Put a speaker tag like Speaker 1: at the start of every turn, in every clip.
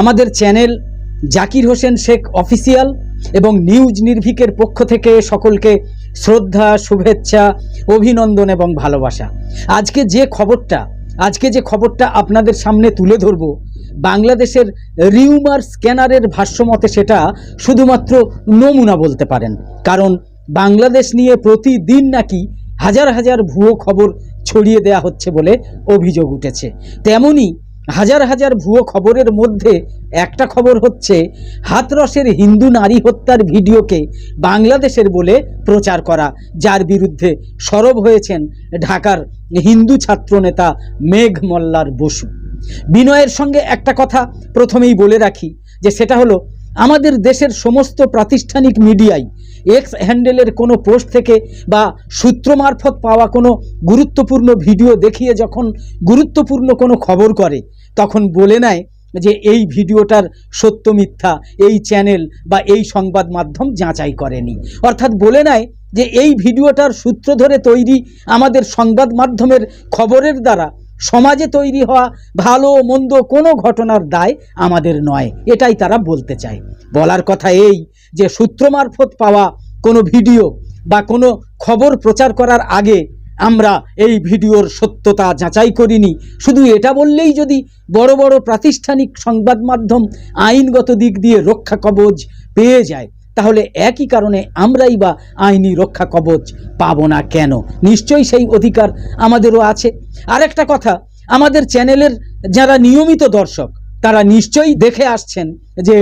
Speaker 1: আমাদের channel Zakir Hossain Sheikh official এবং news নির্ভিকের পক্ষ থেকে সকলকে শ্রদ্ধা, শুভেচ্ছা, অভিনন্দন এবং ভালোবাসা। আজকে যে খবরটা, আজকে যে খবরটা আপনাদের সামনে তুলে ধরব, বাংলাদেশের রিউমার স্ক্যানারের ভাষ্যমতে সেটা শুধুমাত্র নমুনা বলতে পারেন। কারণ বাংলাদেশ নিয়ে প্রতিদিন নাকি হাজার হাজার ভুয়ো খবর ছড়িয়ে দেয়া হচ্ছে বলে অভিযোগ উঠেছে। তেমনি হাজার হাজার ভুয়ো খবরের মধ্যে একটা খবর হচ্ছে, হাতরসের হিন্দু নারী হত্যার ভিডিওকে বাংলাদেশের বলে প্রচার করা, যার বিরুদ্ধে সরব হয়েছেন ঢাকার হিন্দু ছাত্রনেতা মেঘ মল্লার বসু। বিনয়ের সঙ্গে একটা কথা প্রথমেই বলে রাখি, যে সেটা হলো, আমাদের দেশের সমস্ত প্রাতিষ্ঠানিক মিডিয়ায় এক্স হ্যান্ডেলের কোনো পোস্ট থেকে বা সূত্র মারফত পাওয়া কোনো গুরুত্বপূর্ণ ভিডিও দেখিয়ে যখন গুরুত্বপূর্ণ কোনো খবর করে তখন বলে নেয় যে এই ভিডিওটার সত্য মিথ্যা, এই চ্যানেল বা এই সংবাদ মাধ্যম যাচাই করেনি। অর্থাৎ বলে নেয় যে এই ভিডিওটার সূত্র ধরে তৈরি আমাদের সংবাদ মাধ্যমের খবরের দ্বারা সমাজে তৈরি হওয়া ভালো মন্দ কোনো ঘটনার দায় আমাদের নয়, এটাই তারা বলতে চায়। বলার কথা এই যে সূত্র মারফত পাওয়া কোনো ভিডিও বা কোনো খবর প্রচার করার আগে আমরা এই ভিডিওর সত্যতা যাচাই করিনি। শুধু এটা বললেই যদি বড় বড় প্রাতিষ্ঠানিক সংবাদ মাধ্যম আইনগত দিক দিয়ে রক্ষা কবচ পেয়ে যায়, তাহলে একই কারণে আমরাই বা আইনি রক্ষা কবচ পাবো না কেন? নিশ্চয়ই সেই অধিকার আমাদেরও আছে। আরেকটা কথা, আমাদের চ্যানেলের যারা নিয়মিত দর্শক তারা নিশ্চয়ই দেখে আসছেন যে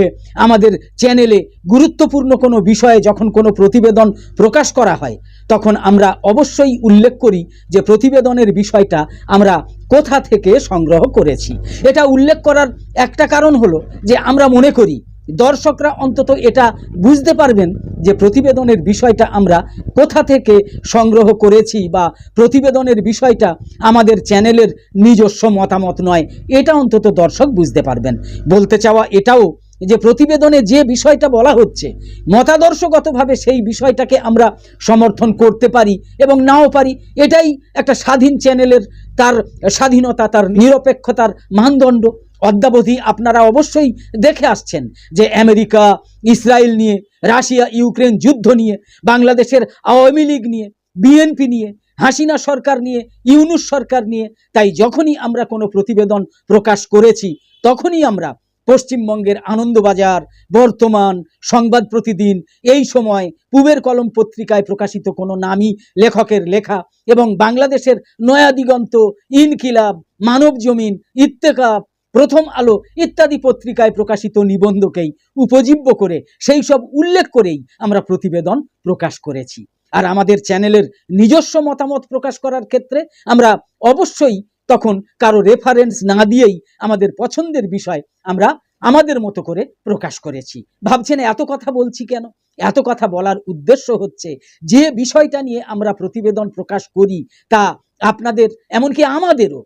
Speaker 1: আমাদের চ্যানেলে গুরুত্বপূর্ণ কোনো বিষয়ে যখন কোনো প্রতিবেদন প্রকাশ করা হয়, তখন আমরা অবশ্যই উল্লেখ করি যে প্রতিবেদনের বিষয়টা আমরা কোথা থেকে সংগ্রহ করেছি। এটা উল্লেখ করার একটা কারণ হলো যে আমরা মনে করি দর্শকরা অন্তত এটা বুঝতে পারবেন যে প্রতিবেদনের বিষয়টা আমরা কোথা থেকে সংগ্রহ করেছি বা প্রতিবেদনের বিষয়টা আমাদের চ্যানেলের নিজস্ব মতামত নয়। এটা অন্তত দর্শক বুঝতে পারবেন। বলতে চাওয়া এটাও যে প্রতিবেদনে যে বিষয়টা বলা হচ্ছে, মতাদর্শগতভাবে সেই বিষয়টাকে আমরা সমর্থন করতে পারি এবং নাও পারি, এটাই একটা স্বাধীন চ্যানেলের তার স্বাধীনতা, তার নিরপেক্ষতার মানদণ্ড। অদ্যাবধি আপনারা অবশ্যই দেখে আসছেন যে আমেরিকা, ইসরায়েল নিয়ে, রাশিয়া, ইউক্রেন যুদ্ধ নিয়ে, বাংলাদেশের আওয়ামী লীগ নিয়ে, বিএনপি নিয়ে, হাসিনা সরকার নিয়ে, ইউনুস সরকার নিয়ে, তাই যখনই আমরা কোনো প্রতিবেদন প্রকাশ করেছি, তখনই আমরা পশ্চিমবঙ্গের আনন্দবাজার, বর্তমান, সংবাদ প্রতিদিন, এই সময় পুবের কলম পত্রিকায় প্রকাশিত কোনো নামী লেখকের লেখা এবং বাংলাদেশের নয়া দিগন্ত, ইনকিলাব মানব জমিন ইত্তেকাব প্রথম আলো ইত্যাদি পত্রিকায় প্রকাশিত নিবন্ধকেই উপজীব্য করে সেই সব উল্লেখ করেই আমরা প্রতিবেদন প্রকাশ করেছি। আর আমাদের চ্যানেলের নিজস্ব মতামত প্রকাশ করার ক্ষেত্রে আমরা অবশ্যই তখন কারও রেফারেন্স না দিয়েই আমাদের পছন্দের বিষয় আমরা আমাদের মতো করে প্রকাশ করেছি। ভাবছেন এত কথা বলছি কেন? এত কথা বলার উদ্দেশ্য হচ্ছে যে বিষয়টা নিয়ে আমরা প্রতিবেদন প্রকাশ করি তা আপনাদের, এমনকি আমাদেরও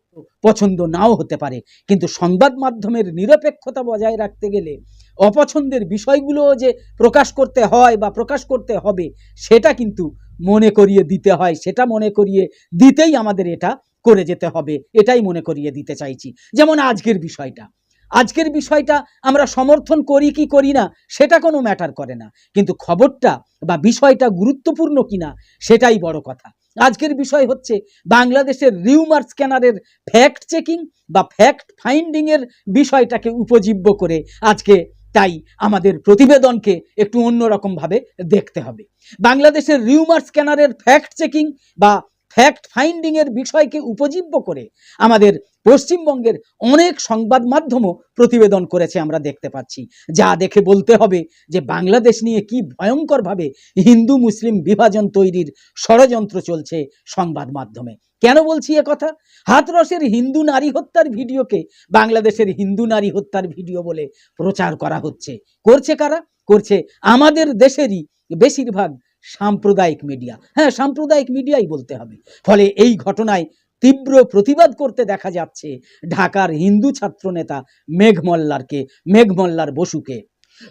Speaker 1: পছন্দ নাও হতে পারে। কিন্তু সংবাদ মাধ্যমের নিরপেক্ষতা বজায় রাখতে গেলে অপছন্দের বিষয়গুলো যে প্রকাশ করতে হয় বা প্রকাশ করতে হবে, সেটা কিন্তু মনে করিয়ে দিতে হয়। সেটা মনে করিয়ে দিতেই আমাদের এটা করে যেতে হবে। এটাই মনে করিয়ে দিতে চাইছি। যেমন আজকের বিষয়টা। আজকের বিষয়টা আমরা সমর্থন করি কি করি না, সেটা কোনো ম্যাটার করে না। কিন্তু খবরটা বা বিষয়টা গুরুত্বপূর্ণ কিনা সেটাই বড় কথা। আজকের বিষয় হচ্ছে বাংলাদেশের রিউমার স্ক্যানারের ফ্যাক্ট চেকিং বা ফ্যাক্ট ফাইন্ডিংয়ের বিষয়টাকে উপজীব্য করে আজকে তাই আমাদের প্রতিবেদনকে একটু অন্যরকমভাবে দেখতে হবে। বাংলাদেশের রিউমার স্ক্যানারের ফ্যাক্ট চেকিং বা ফ্যাক্ট ফাইন্ডিংয়ের বিষয়কে উপজীব্য করে আমাদের পশ্চিমবঙ্গের অনেক সংবাদ মাধ্যমও প্রতিবেদন করেছে আমরা দেখতে পাচ্ছি। যা দেখে বলতে হবে যে বাংলাদেশ নিয়ে কি ভয়ঙ্করভাবে হিন্দু মুসলিম বিভাজন তৈরির ষড়যন্ত্র চলছে সংবাদ মাধ্যমে। কেন বলছি কথা? হাতরসের হিন্দু নারী হত্যার ভিডিওকে বাংলাদেশের হিন্দু নারী হত্যার ভিডিও বলে প্রচার করা হচ্ছে। করছে কারা? করছে আমাদের দেশেরই বেশিরভাগ সাম্প্রদায়িক মিডিয়া। হ্যাঁ সাম্প্রদায়িক মিডিয়াই বলতে হবে। ফলে এই ঘটনায় তীব্র প্রতিবাদ করতে দেখা যাচ্ছে ঢাকার হিন্দু ছাত্রনেতা মেঘ মল্লারকে মেঘ মল্লার বসুকে।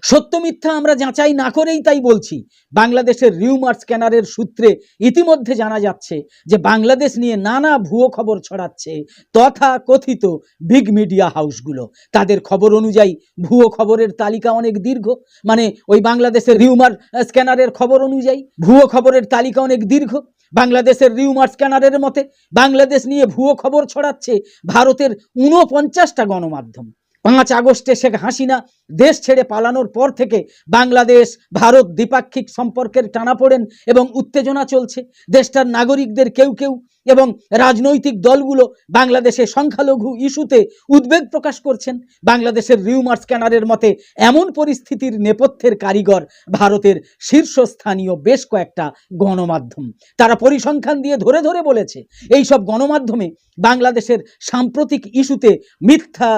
Speaker 1: সত্য মিথ্যা আমরা যাচাই না করেই তাই বলছি। বাংলাদেশের রিউমার স্ক্যানারের সূত্রে ইতিমধ্যে জানা যাচ্ছে যে বাংলাদেশ নিয়ে নানা ভুয়ো খবর ছড়াচ্ছে তথা কথিত বিগ মিডিয়া হাউসগুলো। তাদের খবর অনুযায়ী ভুয়ো খবরের তালিকা অনেক দীর্ঘ। মানে ওই বাংলাদেশের রিউমার স্ক্যানারের খবর অনুযায়ী ভুয়ো খবরের তালিকা অনেক দীর্ঘ। বাংলাদেশের রিউমার্স ক্যানারের মতে বাংলাদেশ নিয়ে ভুয়ো খবর ছড়াচ্ছে ভারতের ঊনপঞ্চাশটা গণমাধ্যম। পাঁচ আগস্টে শেখ হাসিনা দেশ ছেড়ে পালানোর পর থেকে বাংলাদেশ, ভারত দ্বিপাক্ষিক সম্পর্কের টানাপোড়েন এবং উত্তেজনা চলছে। দেশটার নাগরিকদের কেউ কেউ এবং রাজনৈতিক দলগুলো বাংলাদেশে সংখ্যালঘু ইস্যুতে উদ্বেগ প্রকাশ করছেন। বাংলাদেশের রিউমার স্ক্যানারের মতে, এমন পরিস্থিতির নেপথ্যের কারিগর ভারতের শীর্ষস্থানীয় বেশ কয়েকটা গণমাধ্যম। তারা পরিসংখ্যান দিয়ে ধরে ধরে বলেছে এই সব গণমাধ্যমে বাংলাদেশের সাম্প্রতিক ইস্যুতে মিথ্যা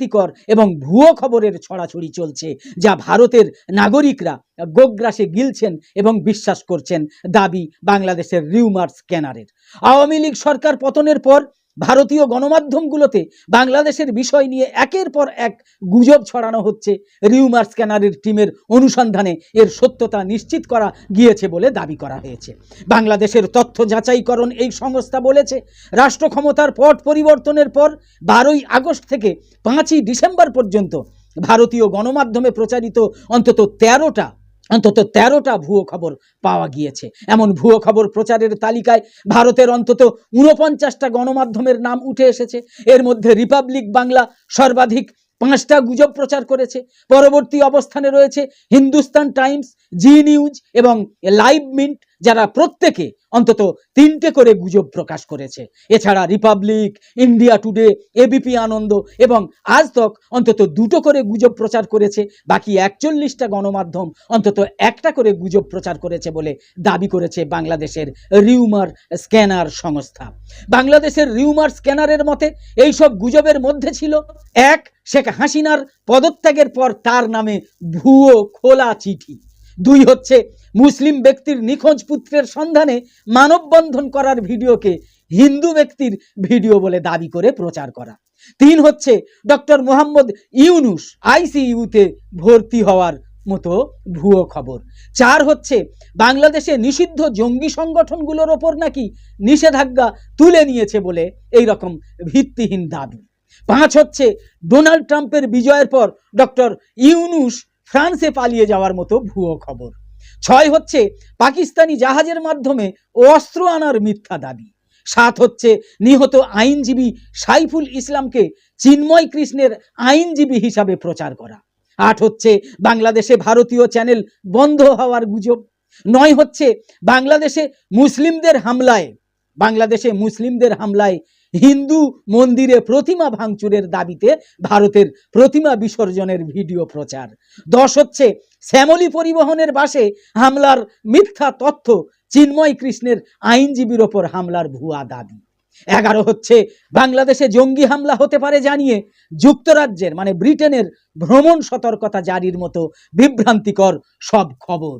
Speaker 1: বিভ্রান্তিকর এবং ভুয়ো খবরের ছড়াছড়ি চলছে, যা ভারতের নাগরিকরা গোগ্রাসে গিলছেন এবং বিশ্বাস করছেন, দাবি বাংলাদেশের রিউমার স্ক্যানারের। আওয়ামী লীগ সরকার পতনের পর ভারতীয় গণমাধ্যমগুলোতে বাংলাদেশের বিষয় নিয়ে একের পর এক গুজব ছড়ানো হচ্ছে। রিউমার স্ক্যানারের টিমের অনুসন্ধানে এর সত্যতা নিশ্চিত করা গিয়েছে বলে দাবি করা হয়েছে। বাংলাদেশের তথ্য যাচাইকরণ এই সংস্থা বলেছে, রাষ্ট্র ক্ষমতার পট পরিবর্তনের পর বারোই আগস্ট থেকে পাঁচই ডিসেম্বর পর্যন্ত ভারতীয় গণমাধ্যমে প্রচারিত অন্তত তেরোটা অন্তত তেরোটা ভুয়ো খবর পাওয়া গিয়েছে। এমন ভুয়ো খবর প্রচারের তালিকায় ভারতের অন্তত ঊনপঞ্চাশটা গণমাধ্যমের নাম উঠে এসেছে। এর মধ্যে রিপাবলিক বাংলা সর্বাধিক পাঁচটা গুজব প্রচার করেছে। পরবর্তী অবস্থানে রয়েছে হিন্দুস্তান টাইমস, জি নিউজ এবং লাইভ মিন্ট। যারা প্রত্যেকে অন্তত তিনটে করে গুজব প্রকাশ করেছে। এছাড়া Republic India Today ABP Ananda এবং আজ তক অন্তত দুটো করে গুজব প্রচার করেছে। বাকি একচল্লিশটা গণমাধ্যম অন্তত একটা করে গুজব প্রচার করেছে বলে দাবি করেছে বাংলাদেশের রিউমার স্ক্যানার সংস্থা। বাংলাদেশের রিউমার স্ক্যানারের মতে, এইসব গুজবের মধ্যে ছিল এক, শেখ হাসিনার পদত্যাগের পর তার নামে ভুয়ো খোলা চিঠি। দুই হচ্ছে মুসলিম ব্যক্তির নিখোঁজ পুত্রের সন্ধানে মানববন্ধন করার ভিডিওকে হিন্দু ব্যক্তির ভিডিও বলে দাবি করে প্রচার করা। তিন হচ্ছে ডক্টর মোহাম্মদ ইউনুস আইসিইউতে ভর্তি হওয়ার মতো ভুয়ো খবর। চার হচ্ছে বাংলাদেশে নিষিদ্ধ জঙ্গি সংগঠনগুলোর ওপর নাকি নিষেধাজ্ঞা তুলে নিয়েছে বলে এই রকম ভিত্তিহীন দাবি। পাঁচ হচ্ছে ডোনাল্ড ট্রাম্পের বিজয়ের পর ডক্টর ইউনুস ফ্রান্সে পালিয়ে যাওয়ার মতো ভুয়ো খবর। ছয় হচ্ছে পাকিস্তানি জাহাজের মাধ্যমে অস্ত্র আনার মিথ্যা দাবি। সাত হচ্ছে নিহত আইনজীবী সাইফুল ইসলামকে চিন্ময় কৃষ্ণের আইনজীবী হিসাবে প্রচার করা। আট হচ্ছে বাংলাদেশে ভারতীয় চ্যানেল বন্ধ হওয়ার গুজব। নয় হচ্ছে বাংলাদেশে মুসলিমদের হামলায় বাংলাদেশে মুসলিমদের হামলায় হিন্দু মন্দিরে প্রতিমা ভাঙচুরের দাবিতে ভারতের প্রতিমা বিসর্জনের ভিডিও প্রচার। দশ হচ্ছে শ্যামলী পরিবহনের বাসে হামলার মিথ্যা তথ্য চিন্ময় কৃষ্ণের আইনজীবীর ওপর হামলার ভুয়া দাবি। এগারো হচ্ছে বাংলাদেশে জঙ্গি হামলা হতে পারে জানিয়ে যুক্তরাজ্যের মানে ব্রিটেনের ভ্রমণ সতর্কতা জারির মতো বিভ্রান্তিকর সব খবর।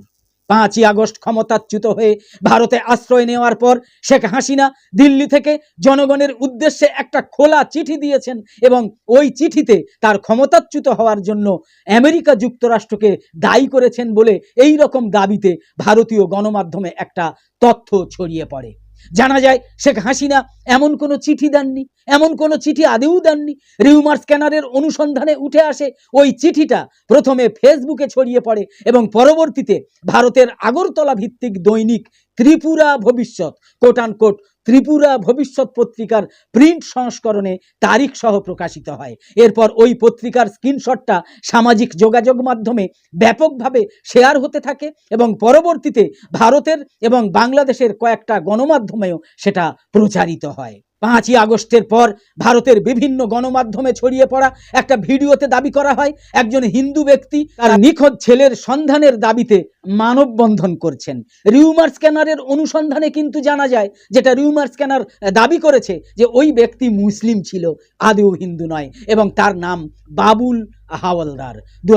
Speaker 1: পাঁচই আগস্ট ক্ষমতাচ্যুত হয়ে ভারতে আশ্রয় নেওয়ার পর শেখ হাসিনা দিল্লি থেকে জনগণের উদ্দেশ্যে একটা খোলা চিঠি দিয়েছেন এবং ওই চিঠিতে তার ক্ষমতাচ্যুত হওয়ার জন্য আমেরিকা যুক্তরাষ্ট্রকে দায়ী করেছেন বলে এই রকম দাবিতে ভারতীয় গণমাধ্যমে একটা তথ্য ছড়িয়ে পড়ে। জানা যায় শেখ হাসিনা এমন কোনো চিঠি দেননি, এমন কোনো চিঠি আদেও দেননি। রিউমার স্ক্যানারের অনুসন্ধানে উঠে আসে ওই চিঠিটা প্রথমে ফেসবুকে ছড়িয়ে পড়ে এবং পরবর্তীতে ভারতের আগরতলা ভিত্তিক দৈনিক ত্রিপুরা ভবিষ্যৎ কোটান কোট ত্রিপুরা ভবিষ্যৎ পত্রিকার প্রিন্ট সংস্করণে তারিখ সহ প্রকাশিত হয়। এরপর ওই পত্রিকার স্ক্রিনশটটা সামাজিক যোগাযোগ মাধ্যমে ব্যাপকভাবে শেয়ার হতে থাকে এবং পরবর্তীতে ভারতের এবং বাংলাদেশের কয়েকটা গণমাধ্যমেও সেটা প্রচারিত হয়। পাঁচই আগস্টের পর ভারতের বিভিন্ন গণমাধ্যমে ছড়িয়ে পড়া একটা ভিডিওতে দাবি করা হয়, একজন হিন্দু ব্যক্তি তার নিখোঁজ ছেলের সন্ধানের দাবিতে মানববন্ধন করছেন। রিউমার স্ক্যানারের অনুসন্ধানে কিন্তু জানা যায় যেটা রিউমার স্ক্যানার দাবি করেছে যে ওই ব্যক্তি মুসলিম ছিল আদেও হিন্দু নয় এবং তার নাম বাবুল হাওলদার। দু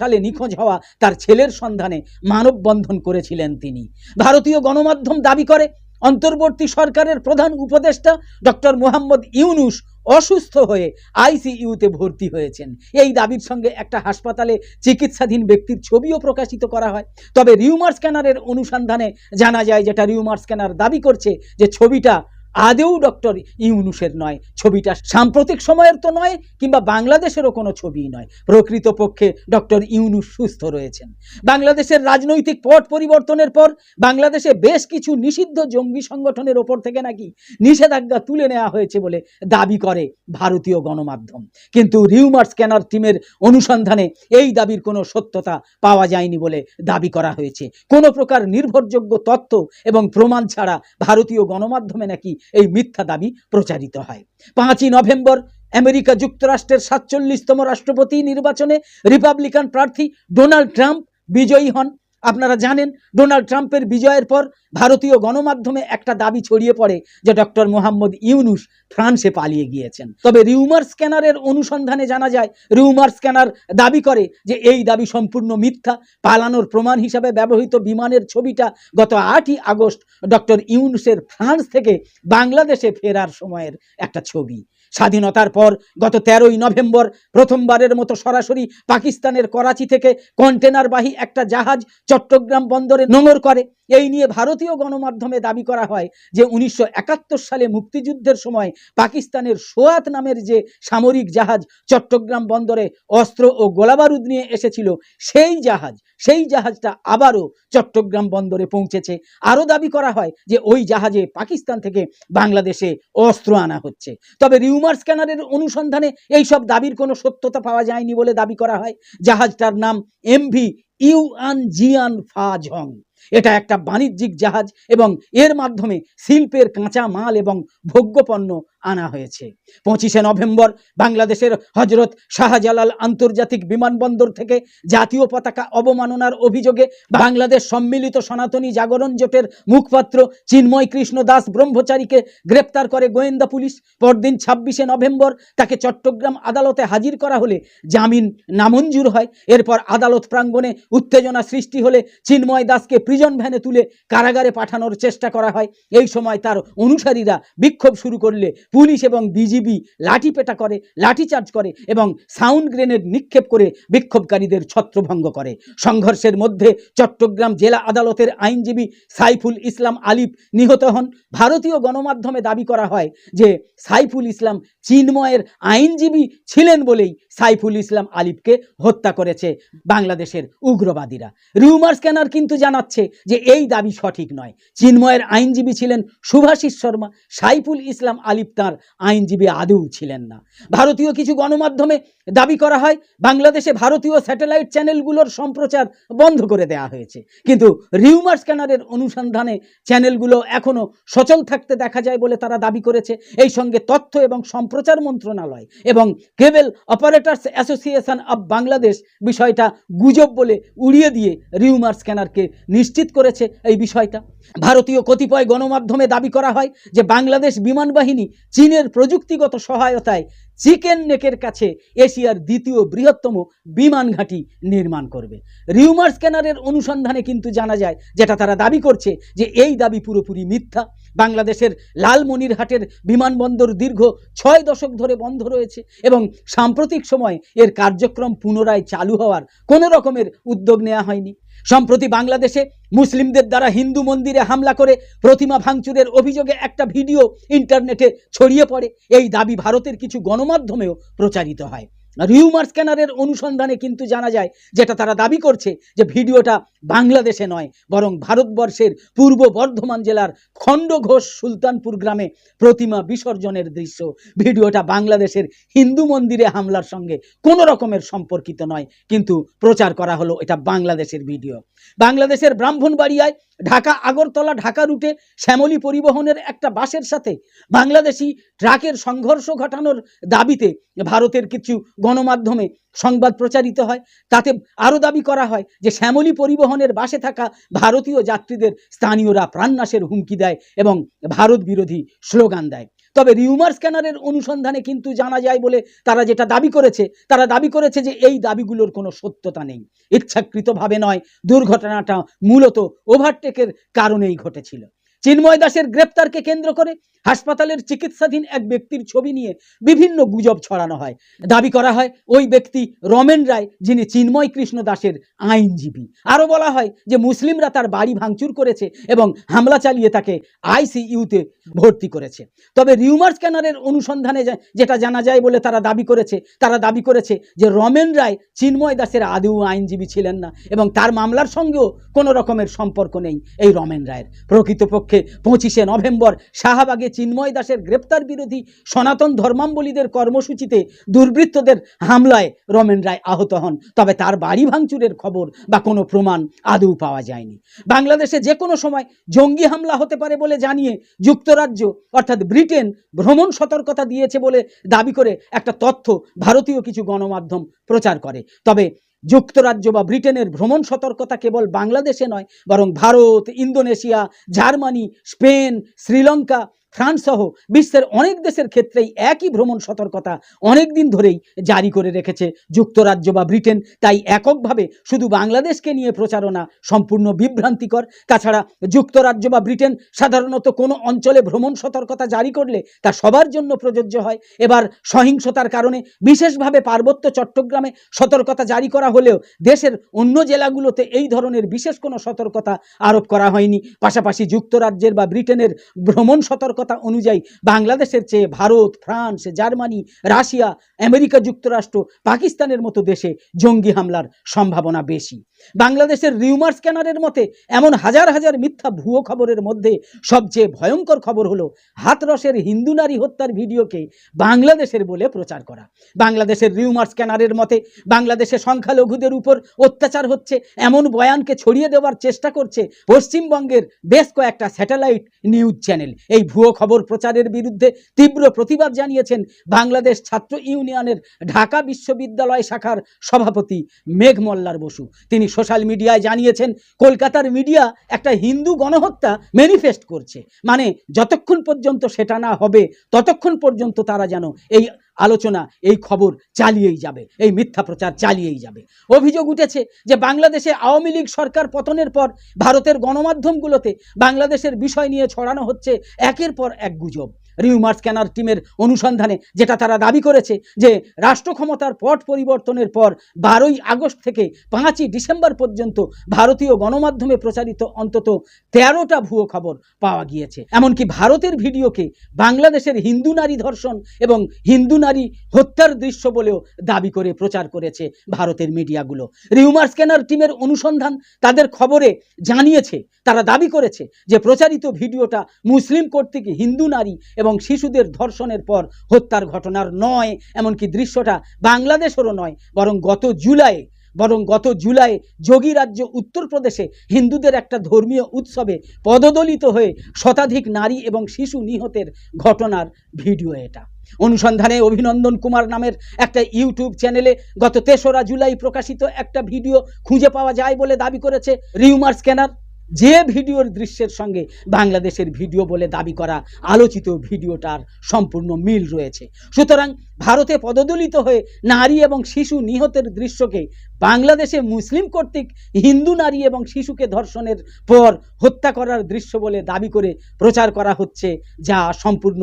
Speaker 1: সালে নিখোঁজ হওয়া তার ছেলের সন্ধানে মানববন্ধন করেছিলেন তিনি। ভারতীয় গণমাধ্যম দাবি করে অন্তর্বর্তী সরকারের প্রধান উপদেষ্টা ডক্টর মোহাম্মদ ইউনুস অসুস্থ হয়ে আইসিইউতে ভর্তি হয়েছেন। এই দাবির সঙ্গে একটা হাসপাতালে চিকিৎসাধীন ব্যক্তির ছবিও প্রকাশিত করা হয়। তবে রিউমার স্ক্যানারের অনুসন্ধানে জানা যায় যেটা রিউমার স্ক্যানার দাবি করছে যে ছবিটা আদেও ডক্টর ইউনুসের নয়। ছবিটা সাম্প্রতিক সময়ের তো নয়, কিংবা বাংলাদেশেরও কোনো ছবি নয়। প্রকৃতপক্ষে ডক্টর ইউনুস সুস্থ রয়েছেন। বাংলাদেশের রাজনৈতিক পট পরিবর্তনের পর বাংলাদেশে বেশ কিছু নিষিদ্ধ জঙ্গি সংগঠনের ওপর থেকে নাকি নিষেধাজ্ঞা তুলে নেওয়া হয়েছে বলে দাবি করে ভারতীয় গণমাধ্যম। কিন্তু রিউমার স্ক্যানার টিমের অনুসন্ধানে এই দাবির কোনো সত্যতা পাওয়া যায়নি বলে দাবি করা হয়েছে। কোনো প্রকার নির্ভরযোগ্য তথ্য এবং প্রমাণ ছাড়া ভারতীয় গণমাধ্যমে নাকি এই মিথ্যা দাবি প্রচারিত হয়। পাঁচই নভেম্বর আমেরিকা যুক্তরাষ্ট্রের সাতচল্লিশতম রাষ্ট্রপতি নির্বাচনে রিপাবলিকান প্রার্থী ডোনাল্ড ট্রাম্প বিজয়ী হন। আপনারা জানেন, ডোনাল্ড ট্রাম্পের বিজয়ের পর ভারতীয় গণমাধ্যমে একটা দাবি ছড়িয়ে পড়ে যে ডক্টর মোহাম্মদ ইউনুস ফ্রান্সে পালিয়ে গিয়েছেন। তবে রিউমার স্ক্যানারের অনুসন্ধানে জানা যায়, রিউমার স্ক্যানার দাবি করে যে এই দাবি সম্পূর্ণ মিথ্যা। পালানোর প্রমাণ হিসাবে ব্যবহৃত বিমানের ছবিটা গত আটই আগস্ট ডক্টর ইউনুসের ফ্রান্স থেকে বাংলাদেশে ফেরার সময়ের একটা ছবি। স্বাধীনতার পর গত তেরোই নভেম্বর প্রথমবারের মতো সরাসরি পাকিস্তানের করাচি থেকে কন্টেনারবাহী একটা জাহাজ চট্টগ্রাম বন্দরে নোঙর করে। এই নিয়ে ভারতীয় গণমাধ্যমে দাবি করা হয় যে উনিশশো একাত্তর সালে মুক্তিযুদ্ধের সময় পাকিস্তানের সোয়াত নামের যে সামরিক জাহাজ চট্টগ্রাম বন্দরে অস্ত্র ও গোলাবারুদ নিয়ে এসেছিল, সেই জাহাজ, সেই জাহাজটা আবারও চট্টগ্রাম বন্দরে পৌঁছেছে। আরও দাবি করা হয় যে ওই জাহাজে পাকিস্তান থেকে বাংলাদেশে অস্ত্র আনা হচ্ছে। তবে রিউমার স্ক্যানারের অনুসন্ধানে এই সব দাবির কোনো সত্যতা পাওয়া যায়নি বলে দাবি করা হয়। জাহাজটার নাম এমভি ইউআন জিয়ান ফাজং এটা একটা বাণিজ্যিক জাহাজ এবং এর মাধ্যমে শিল্পের কাঁচা মাল এবং ভোগ্যপণ্য আনা হয়েছে। পঁচিশে নভেম্বর বাংলাদেশের হজরত শাহজালাল আন্তর্জাতিক বিমানবন্দর থেকে জাতীয় পতাকা অবমাননার অভিযোগে বাংলাদেশ সম্মিলিত সনাতনী জাগরণ জোটের মুখপাত্র চিন্ময় কৃষ্ণ দাস ব্রহ্মচারীকে গ্রেপ্তার করে গোয়েন্দা পুলিশ। পরদিন ছাব্বিশে নভেম্বর তাকে চট্টগ্রাম আদালতে হাজির করা হলে জামিন নামঞ্জুর হয়। এরপর আদালত প্রাঙ্গণে উত্তেজনা সৃষ্টি হলে চিন্ময় দাসকে প্রিজন ভ্যানে তুলে কারাগারে পাঠানোর চেষ্টা করা হয়। এই সময় তার অনুসারীরা বিক্ষোভ শুরু করলে পুলিশ এবং বিজিবি লাঠিপেটা করে লাঠিচার্জ করে এবং সাউন্ড গ্রেনেড নিক্ষেপ করে বিক্ষোভকারীদের ছত্রভঙ্গ করে। সংঘর্ষের মধ্যে চট্টগ্রাম জেলা আদালতের আইনজীবী সাইফুল ইসলাম আলিফ নিহত হন। ভারতীয় গণমাধ্যমে দাবি করা হয় যে সাইফুল ইসলাম চিন্ময়ের আইনজীবী ছিলেন বলেই সাইফুল ইসলাম আলিফকে হত্যা করেছে বাংলাদেশের উগ্রবাদীরা। রিউমার স্ক্যানার কিন্তু জানাচ্ছে যে এই দাবি সঠিক নয়। চিন্ময়ের আইনজীবী ছিলেন সুভাষিস শর্মা। সাইফুল ইসলাম আলিফ তার আইনজীবী আদৌ ছিলেন না। ভারতীয় কিছু গণমাধ্যমে দাবি করা হয়, বাংলাদেশে ভারতীয় স্যাটেলাইট চ্যানেলগুলোর সম্প্রচার বন্ধ করে দেওয়া হয়েছে। কিন্তু রিউমার স্ক্যানারের অনুসন্ধানে চ্যানেলগুলো এখনও সচল থাকতে দেখা যায় বলে তারা দাবি করেছে। এই সঙ্গে তথ্য এবং সম্প্রচার মন্ত্রণালয় এবং cable operators association of Bangladesh বিষয়টা গুজব বলে উড়িয়ে দিয়ে রিউমার স্ক্যানারকে নিশ্চিত করেছে এই বিষয়টা। ভারতীয় কতিপয় গণমাধ্যমে দাবি করা হয় যে বাংলাদেশ বিমান বাহিনী চীনের প্রযুক্তিগত সহায়তায় চিকেন নেকের কাছে এশিয়ার দ্বিতীয় বৃহত্তম বিমান ঘাঁটি নির্মাণ করবে। রিউমার স্ক্যানারের অনুসন্ধানে কিন্তু জানা যায়, যেটা তারা দাবি করছে যে এই দাবি পুরোপুরি মিথ্যা। বাংলাদেশের লালমনিরহাটের বিমানবন্দর দীর্ঘ ছয় দশক ধরে বন্ধ রয়েছে এবং সাম্প্রতিক সময়ে এর কার্যক্রম পুনরায় চালু হওয়ার কোনো রকমের উদ্যোগ নেওয়া হয়নি। সম্প্রতি বাংলাদেশে মুসলিমদের দ্বারা হিন্দু মন্দিরে হামলা করে প্রতিমা ভাঙচুরের অভিযোগে একটা ভিডিও ইন্টারনেটে ছড়িয়ে পড়ে। এই দাবি ভারতের কিছু গণমাধ্যমেও প্রচারিত হয়। রিউমার স্ক্যানারের অনুসন্ধানে কিন্তু জানা যায়, যেটা তারা দাবি করছে যে ভিডিওটা বাংলাদেশে নয়, বরং ভারতবর্ষের পূর্ব বর্ধমান জেলার খণ্ডঘোষ সুলতানপুর গ্রামে প্রতিমা বিসর্জনের দৃশ্য। ভিডিওটা বাংলাদেশের হিন্দু মন্দিরে হামলার সঙ্গে কোনো রকমের সম্পর্কিত নয়, কিন্তু প্রচার করা হলো এটা বাংলাদেশের ভিডিও। বাংলাদেশের ব্রাহ্মণবাড়িয়ায় ঢাকা, আগরতলা, ঢাকা রুটে শ্যামলী পরিবহনের একটা বাসের সাথে বাংলাদেশি ট্রাকের সংঘর্ষ ঘটানোর দাবিতে ভারতের কিছু গণমাধ্যমে সংবাদ প্রচারিত হয়, তাতে আরও দাবি করা হয় যে শ্যামলী পরিবহনের বাসে থাকা ভারতীয় যাত্রীদের স্থানীয়রা প্রাণনাশের হুমকি দেয় এবং ভারত বিরোধী স্লোগান দেয়। তবে রিউমার স্ক্যানারের অনুসন্ধানে কিন্তু জানা যায় বলে তারা যেটা দাবি করেছে, তারা দাবি করেছে যে এই দাবিগুলোর কোনো সত্যতা নেই। ইচ্ছাকৃতভাবে নয়, দুর্ঘটনাটা মূলত ওভারটেকের কারণেই ঘটেছিল। চিন্ময় দাসের গ্রেপ্তারকে কেন্দ্র করে হাসপাতালের চিকিৎসাধীন এক ব্যক্তির ছবি নিয়ে বিভিন্ন গুজব ছড়ানো হয়। দাবি করা হয়, ওই ব্যক্তি রমেন রায়, যিনি চিন্ময় কৃষ্ণ দাসের আইনজীবী। আরও বলা হয় যে মুসলিমরা তার বাড়ি ভাঙচুর করেছে এবং হামলা চালিয়ে তাকে আইসিইউতে ভর্তি করেছে। তবে রিউমার স্ক্যানারের অনুসন্ধানে যেটা জানা যায় বলে তারা দাবি করেছে, তারা দাবি করেছে যে রমেন রায় চিন্ময় দাসের আদৌ আইনজীবী ছিলেন না এবং তার মামলার সঙ্গেও কোনো রকমের সম্পর্ক নেই এই রমেন রায়ের। প্রকৃতপক্ষে পঁচিশে নভেম্বর শাহবাগে চিন্ময় দাসের গ্রেপ্তার বিরোধী সনাতন ধর্মাম্বলীদের কর্মসূচিতে দুর্বৃত্তদের হামলায় রমেন রায় আহত হন। তবে তার বাড়ি ভাঙচুরের খবর বা কোনো প্রমাণ আদৌ পাওয়া যায়নি। বাংলাদেশে যে কোনো সময় জঙ্গি হামলা হতে পারে বলে জানিয়ে যুক্তরাজ্য অর্থাৎ ব্রিটেন ভ্রমণ সতর্কতা দিয়েছে বলে দাবি করে একটা তথ্য ভারতীয় কিছু গণমাধ্যম প্রচার করে। তবে যুক্তরাজ্য বা ব্রিটেনের ভ্রমণ সতর্কতা কেবল বাংলাদেশে নয় বরং Bharat Indonesia Germany Spain Sri Lanka France সহ বিশ্বের অনেক দেশের ক্ষেত্রেই একই ভ্রমণ সতর্কতা অনেক দিন ধরেই জারি করে রেখেছে যুক্তরাজ্য বা ব্রিটেন। তাই এককভাবে শুধু বাংলাদেশকে নিয়ে প্রচারণা সম্পূর্ণ বিভ্রান্তিকর। তাছাড়া যুক্তরাজ্য বা ব্রিটেন সাধারণত কোনো অঞ্চলে ভ্রমণ সতর্কতা জারি করলে তা সবার জন্য প্রযোজ্য হয়। এবার সহিংসতার কারণে বিশেষভাবে পার্বত্য চট্টগ্রামে সতর্কতা জারি করা হলেও দেশের অন্য জেলাগুলোতে এই ধরনের বিশেষ কোনো সতর্কতা আরোপ করা হয়নি। পাশাপাশি যুক্তরাজ্যের বা ব্রিটেনের ভ্রমণ সতর্কতা অনুযায়ী বাংলাদেশের চেয়ে Bharat, France, Germany, Russia, America যুক্তরাষ্ট্র, পাকিস্তানের মতো দেশে জঙ্গি হামলার সম্ভাবনা বেশি। বাংলাদেশের রিউমার স্ক্যানারের মতে, এমন হাজার হাজার মিথ্যা ভুয়ো খবরের মধ্যে সবচেয়ে ভয়ঙ্কর খবর হলো হাতরসের হিন্দু নারী হত্যার ভিডিওকে বাংলাদেশের বলে প্রচার করা। বাংলাদেশের রিউমার স্ক্যানারের মতে, বাংলাদেশে সংখ্যালঘুদের উপর অত্যাচার হচ্ছে, এমন বয়ানকে ছড়িয়ে দেওয়ার চেষ্টা করছে পশ্চিমবঙ্গের বেশ কয়েকটা স্যাটেলাইট নিউজ চ্যানেল। এই ভুয়ো খবর প্রচারের বিরুদ্ধে তীব্র প্রতিবাদ জানিয়েছেন বাংলাদেশ ছাত্র ইউনিয়নের ঢাকা বিশ্ববিদ্যালয় শাখার সভাপতি মেঘ মল্লার বসু। তিনি সোশ্যাল মিডিয়ায় জানিয়েছেন, কলকাতার মিডিয়া একটা হিন্দু গণহত্যা ম্যানিফেস্ট করছে। মানে যতক্ষণ পর্যন্ত সেটা না হবে, ততক্ষণ পর্যন্ত তারা যেন এই আলোচনা এই খবর চালিয়েই যাবে, এই মিথ্যা প্রচার চালিয়েই যাবে। অভিযোগ উঠেছে যে বাংলাদেশে আওয়ামী লীগ সরকার পতনের পর ভারতের গণমাধ্যমগুলোতে বাংলাদেশের বিষয় নিয়ে ছড়ানো হচ্ছে একের পর এক গুজব। রিউমার স্ক্যানার টিমের অনুসন্ধানে, যেটা তারা দাবি করেছে যে রাষ্ট্র ক্ষমতার পট পরিবর্তনের পর বারোই আগস্ট থেকে পাঁচই ডিসেম্বর পর্যন্ত ভারতীয় গণমাধ্যমে প্রচারিত অন্তত তেরোটা ভুয়ো খবর পাওয়া গিয়েছে। এমনকি ভারতের ভিডিওকে বাংলাদেশের হিন্দু নারী ধর্ষণ এবং হিন্দু নারী হত্যার দৃশ্য বলেও দাবি করে প্রচার করেছে ভারতের মিডিয়াগুলো। রিউমার স্ক্যানার টিমের অনুসন্ধান তাদের খবরে জানিয়েছে, তারা দাবি করেছে যে প্রচারিত ভিডিওটা মুসলিম কর্তৃক হিন্দু নারী এবং শিশুদের ধর্ষণের পর হত্যার ঘটনার নয়, এমনকি দৃশ্যটা বাংলাদেশেরও নয়, বরং গত জুলাই, বরং গত জুলাই যোগী রাজ্য উত্তরপ্রদেশে হিন্দুদের একটা ধর্মীয় উৎসবে পদদলিত হয়ে শতাধিক নারী এবং শিশু নিহতের ঘটনার ভিডিও এটা। অনুসন্ধানে অভিনন্দন কুমার নামের একটা ইউটিউব চ্যানেলে গত তেসরা জুলাই প্রকাশিত একটা ভিডিও খুঁজে পাওয়া যায় বলে দাবি করেছে রিউমার স্ক্যানার। যে ভিডিওর দৃশ্যের সঙ্গে বাংলাদেশের ভিডিও বলে দাবি করা আলোচিত ভিডিওটার সম্পূর্ণ মিল রয়েছে। সুতরাং ভারতে পদদলিত হয়ে নারী এবং শিশু নিহতের দৃশ্যকে বাংলাদেশে মুসলিম কর্তৃক হিন্দু নারী এবং শিশুকে ধর্ষণের পর হত্যা করার দৃশ্য বলে দাবি করে প্রচার করা হচ্ছে, যা সম্পূর্ণ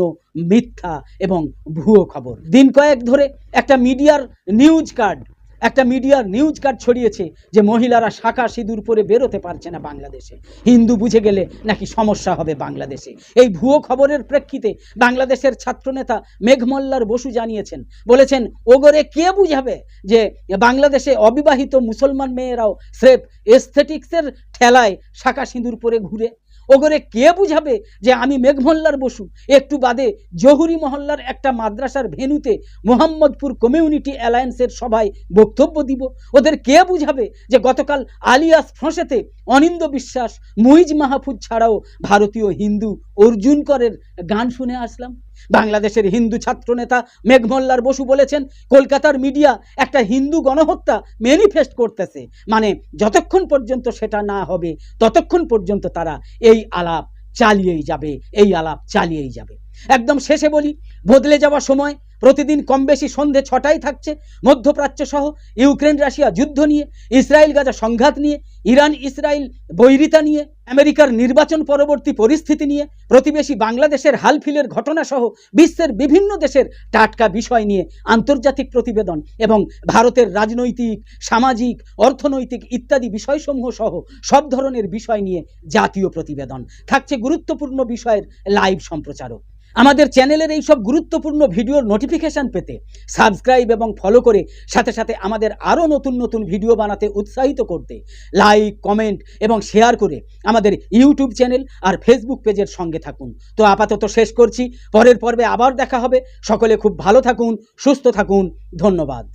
Speaker 1: মিথ্যা এবং ভুয়ো খবর। দিন কয়েক ধরে একটা মিডিয়ার নিউজ কার্ড একটা মিডিয়ার নিউজ কার্ড ছড়িয়েছে যে মহিলারা শাখা সিঁদুর পরে বেরোতে পারছে না বাংলাদেশে। হিন্দু বুঝে গেলে নাকি সমস্যা হবে বাংলাদেশে। এই ভুয়ো খবরের প্রেক্ষিতে বাংলাদেশের ছাত্রনেতা মেঘমল্লার বসু জানিয়েছেন, বলেছেন, ওগরে কে বুঝাবে যে বাংলাদেশে অবিবাহিত মুসলমান মেয়েরাও স্রেফ এস্থেটিক্সের ঠেলায় শাখা সিঁদুর পরে ঘুরে ওগরে কে বুঝাবে যে আমি মেঘমল্লার বসু? একটু বাদে জহুরি মহল্লার একটা মাদ্রাসার ভেনুতে মোহাম্মদপুর কমিউনিটি অ্যালায়েন্সের সভায় বক্তব্য দিব। ওদের কে বুঝাবে যে গতকাল আলিয়াস ফ্রঁসেতে অনিন্দ বিশ্বাস, মুইজ মাহফুজ ছাড়াও ভারতীয় হিন্দু অর্জুন করের গান শুনে আসলাম? বাংলাদেশের হিন্দু ছাত্রনেতা মেঘমল্লার বসু বলেছেন, কলকাতার মিডিয়া একটা হিন্দু গণহত্যা ম্যানিফেস্ট করতেছে। মানে যতক্ষণ পর্যন্ত সেটা না হবে, ততক্ষণ পর্যন্ত তারা এই আলাপ চালিয়েই যাবে, এই আলাপ চালিয়েই যাবে। একদম শেষে বলি, বদলে যাওয়া সময় প্রতিদিন কম বেশি সন্ধে ছটায় থাকছে, মধ্যপ্রাচ্য সহ ইউক্রেন, রাশিয়া যুদ্ধ নিয়ে, ইসরায়েল, গাজা সংঘাত নিয়ে, ইরান, ইসরায়েল বৈরিতা নিয়ে আমেরিকার নির্বাচন পরবর্তী পরিস্থিতি নিয়ে প্রতিবেশী বাংলাদেশের হালফিলের ঘটনা সহ বিশ্বের বিভিন্ন দেশের টাটকা বিষয় নিয়ে আন্তর্জাতিক প্রতিবেদন এবং ভারতের রাজনৈতিক, সামাজিক, অর্থনৈতিক ইত্যাদি বিষয়সমূহ সহ সব ধরনের বিষয় নিয়ে জাতীয় প্রতিবেদন। থাকছে গুরুত্বপূর্ণ বিষয়ের লাইভ সম্প্রচারও আমাদের চ্যানেলের এই সব গুরুত্বপূর্ণ ভিডিওর নোটিফিকেশান পেতে সাবস্ক্রাইব এবং ফলো করে সাথে সাথে আমাদের আরও নতুন নতুন ভিডিও বানাতে উৎসাহিত করতে লাইক কমেন্ট এবং শেয়ার করে আমাদের ইউটিউব চ্যানেল আর ফেসবুক পেজের সঙ্গে থাকুন। তো আপাতত শেষ করছি, পরের পর্বে আবার দেখা হবে। সকলে খুব ভালো থাকুন, সুস্থ থাকুন। ধন্যবাদ।